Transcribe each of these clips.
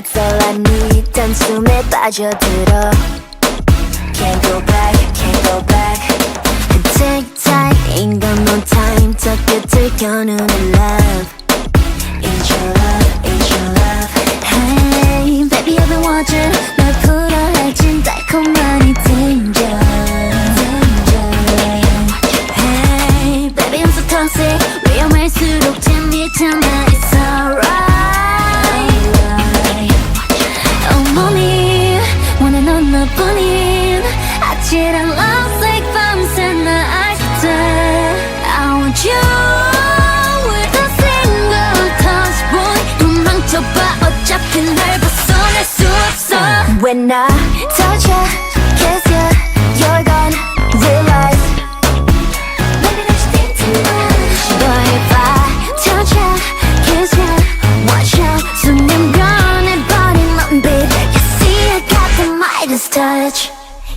That's all I need 단숨에 빠져들어. Can't go back, can't go back. 아찔한 love like 밤새 나 알게 돼 I want you with a single touch boy 도망쳐봐 어차피 날 벗어날 수 없어 When I touch you, kiss you, you're gone realize Maybe there's things too much But if I touch you, kiss you, watch out 수면 변해버린 넌 babe You see I got the Midas touch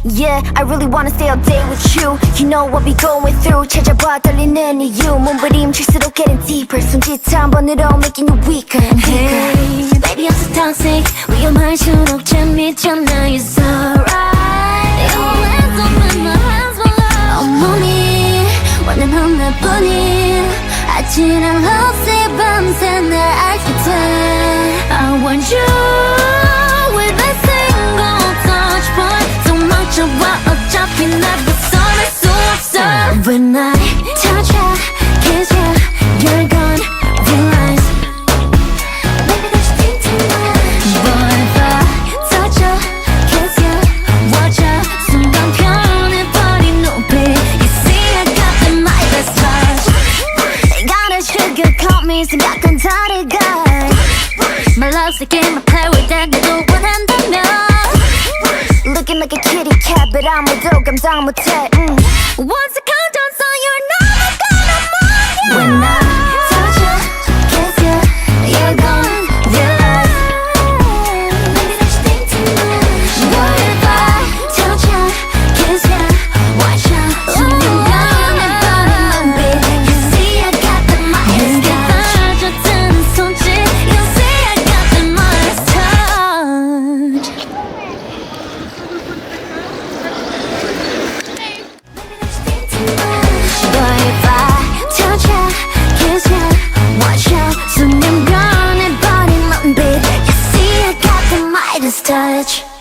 Yeah, I really wanna stay all day with you You know what we going through 찾아봐 떨리는 이유 몸부림칠수록 getting deeper 손짓 한 번으로 making you weaker and weaker hey, Baby I'm so toxic 위험할수록 재밌잖아 It's alright Your hands on me, my hands for love 온몸이 완전 하나뿐인 아찔한 love 밤새 날 알게 돼 I want you My love's like in my power 다 내도 원한다면 Looking like a kitty cat but 아무도 감당 못해 음. Once I touch